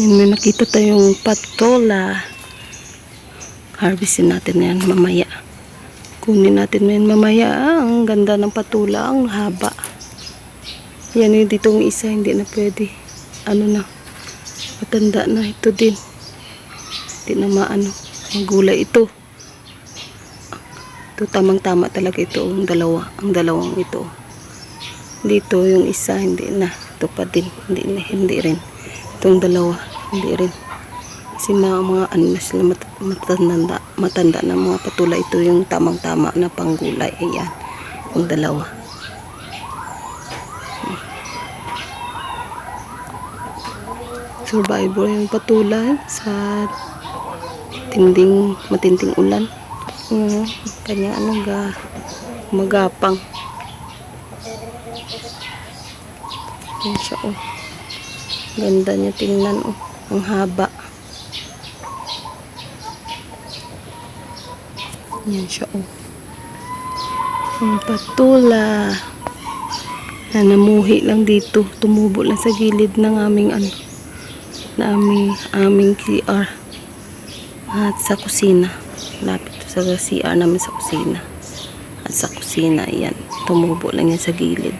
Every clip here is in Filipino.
Yan, may nakita tayong patola. Harvestin natin yan mamaya. Kunin natin yan mamaya. Ah, ang ganda ng patula. Ang haba. Yan yung ditong isa. Hindi na pwede. Ano na. Matanda na. Ito din. Hindi na maano. Magulay ito. Ito tamang tama talaga ito. Ang dalawa. Ang dalawang ito. Dito yung isa. Hindi na. Ito pa din. Hindi, hindi rin. Itong dalawa. Hindi rin. Kasi mga, mga ano na sila mat, matanda, matanda na mga patula. Ito yung tamang-tama na panggulay. Ayan. Yung dalawa. Survivor yung patula sa tinding matinding ulan. Mm, kanya ano ga magapang. Yan siya oh. Ganda niya tingnan oh. Ang haba. Yan siya oh. Ang patula. Na namuhi lang dito. Tumubo lang sa gilid ng aming ano. Na aming, aming CR. At sa kusina. Lapit sa CR namin sa kusina. At sa kusina, yan. Tumubo lang yan sa gilid.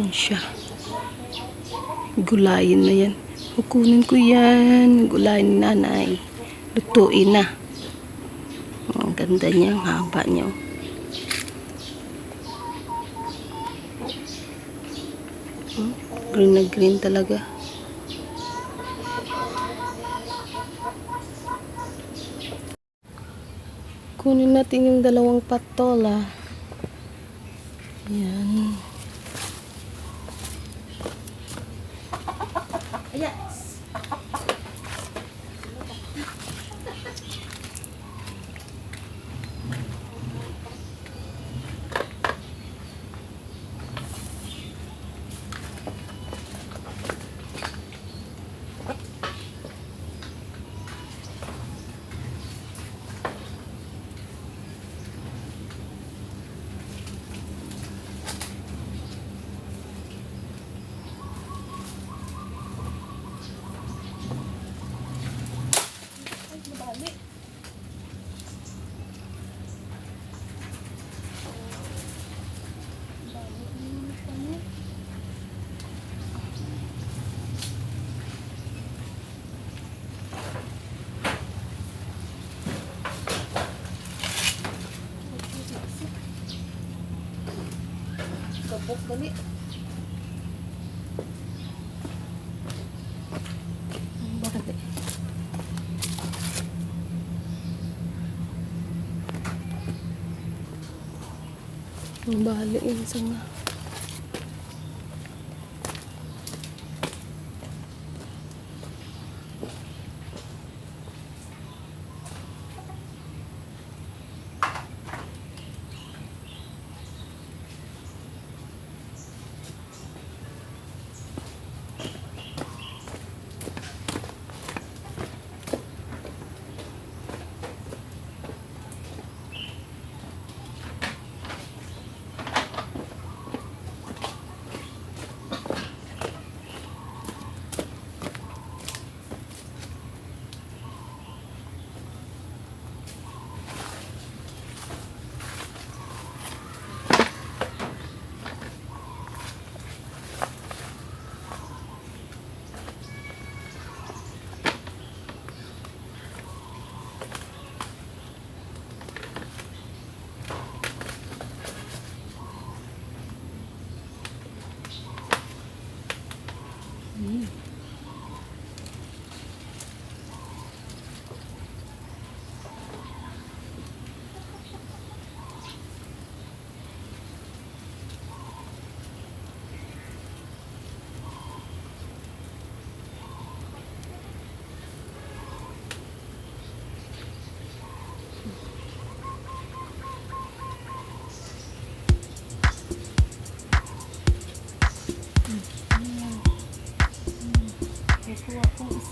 Yan siya. Gulayin na yan. Kukunin ko yan. Gulayin ni nanay. Lutuin na. Ang ganda niya. Ang haba niya. oh. Hmm, Green na green talaga. Kunin natin yung dalawang patola. Yan. Dali. Bakit eh? Ang bali yun sa nga.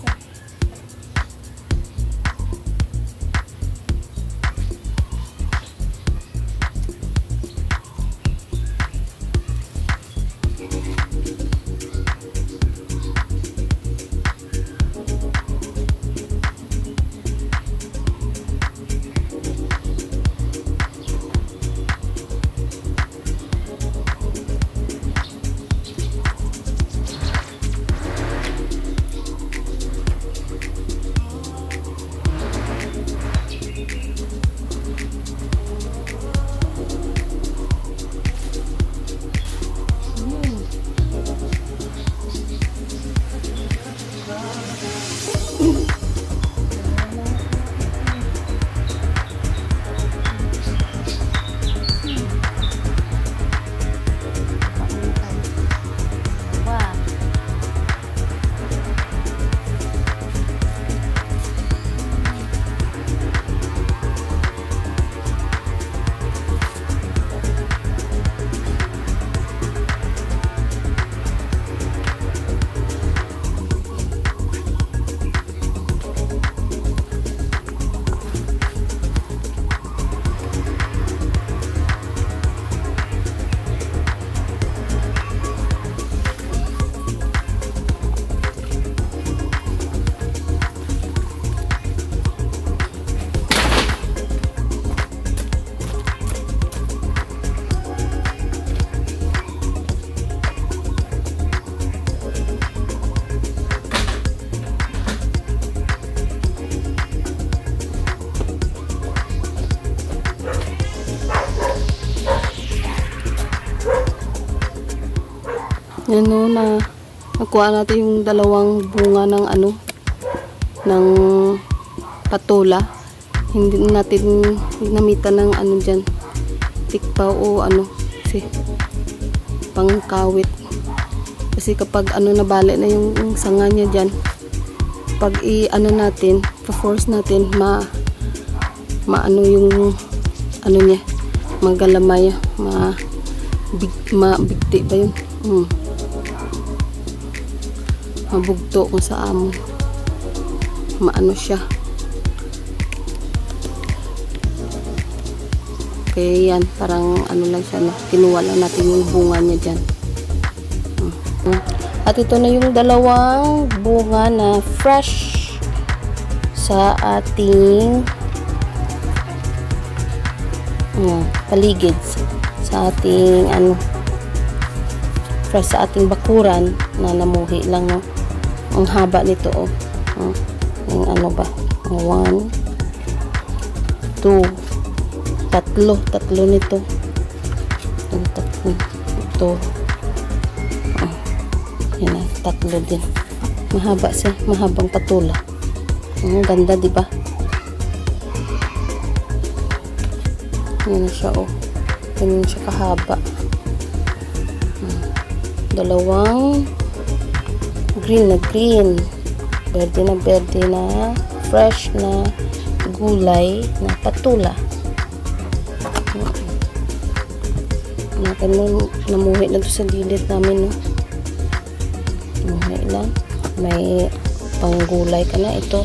Yeah. Yan no, na nakuha natin yung dalawang bunga ng ano, ng patola. Hindi natin namitan ng ano dyan, tikpaw o ano, kasi pangkawit. Kasi kapag ano nabali na yung, sanga niya dyan, pag i-ano natin, pa-force natin, ma, maano yung ano niya, magalamay, ma, big, mabigti ba yun? Hmm. Mabugto kung sa amo. Maano siya. Kaya yan, parang ano lang siya, no? kinuha lang natin yung bunga niya dyan. Hmm. At ito na yung dalawang bunga na fresh sa ating ano, paligid sa ating ano fresh sa ating bakuran na namuhi lang no ang haba nito oh, oh ano ba? One two tatlo tatlo nito. Yung tatlo ito. Oh, yan tatlo din. Mahaba siya mahabang patula. Ang ganda di ba? Yan siya oh. Ganyan siya kahaba. Hmm. dalawang green na green. Berde na berde na. Fresh na gulay na patula. Natin mo namuhi na to sa gilid namin no? Namuhi lang. May panggulay ka na. Ito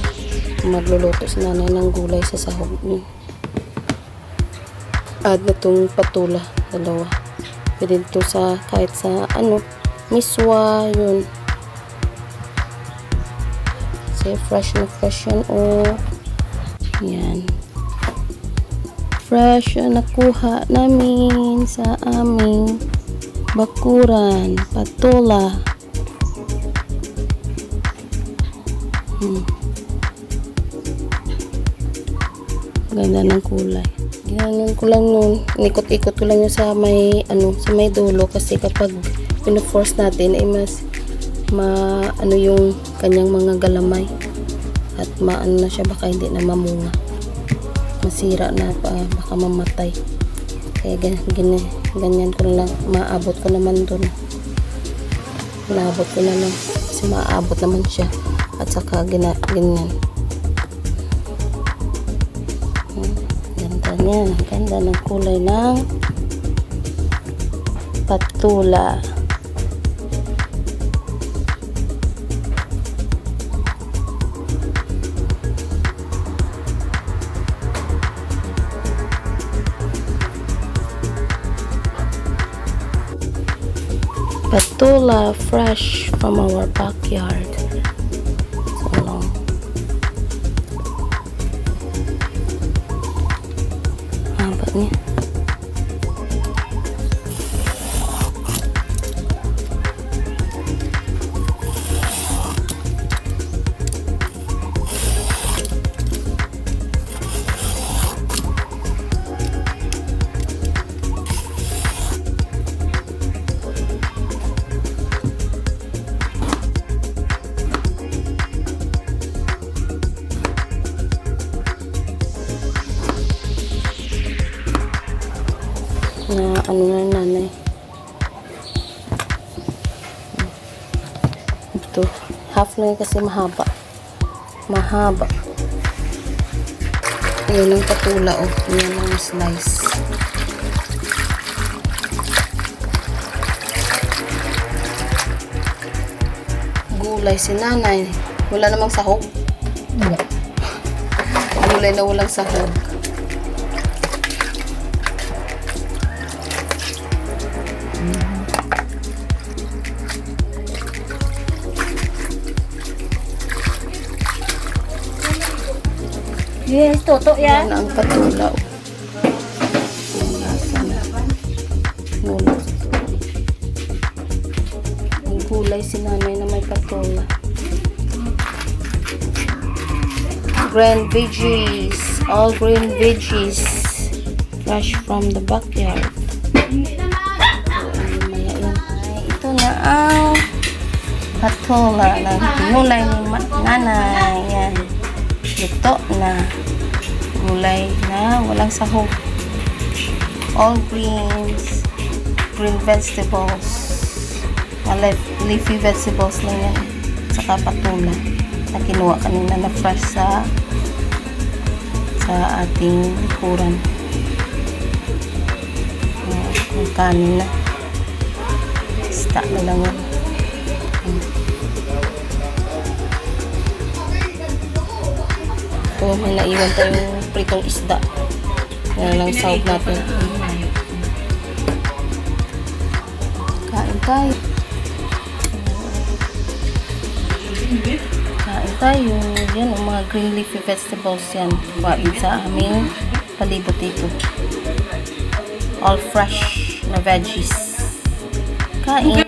magluluto si nanay ng gulay sa sahog niyo add na tong patula dalawa. Pwede ito sa kahit sa ano miswa yun kasi fresh na fresh yan o yan fresh na nakuha namin sa aming bakuran patula hmm. ganda ng kulay Ginanon ko lang nun. Inikot-ikot ko lang yun sa may, ano, sa may dulo. Kasi kapag pino-force natin, ay mas, ma, ano yung kanyang mga galamay. At maano na siya, baka hindi na mamunga. Masira na pa, baka mamatay. Kaya gan, gan, ganyan ko lang, maabot ko naman dun. Naabot ko na lang. Kasi maabot naman siya. At saka, gina, ganyan. Ganda niya. Ganda ng kulay ng patula. Patula fresh from our backyard. So long. Haba niya. Half na yun kasi mahaba. Mahaba. Yan ang patula oh. Yan ang slice. Gulay si nanay. Wala namang sahog. Gulay na walang sahog. Yes, toto Yan yan. ang patula. oh. Ang gulay si nanay na may patula. Green veggies. All green veggies. Fresh from the backyard. Ito na ang patola ng gulay ni nanay. Yan. Luto na. Gulay na walang sahog. All greens. Green vegetables. Mga leaf- leafy vegetables lang yan. Saka patula na kinuha kanina na fresh sa sa ating likuran. Kung kanin na. Isda na lang yan. Ito, may naiwan tayong pritong isda. Yan lang sahog natin. Kain tayo. Kain tayo. Yan, ang mga green leafy vegetables yan. Kuhain sa aming palibot dito. All fresh na veggies. Kain.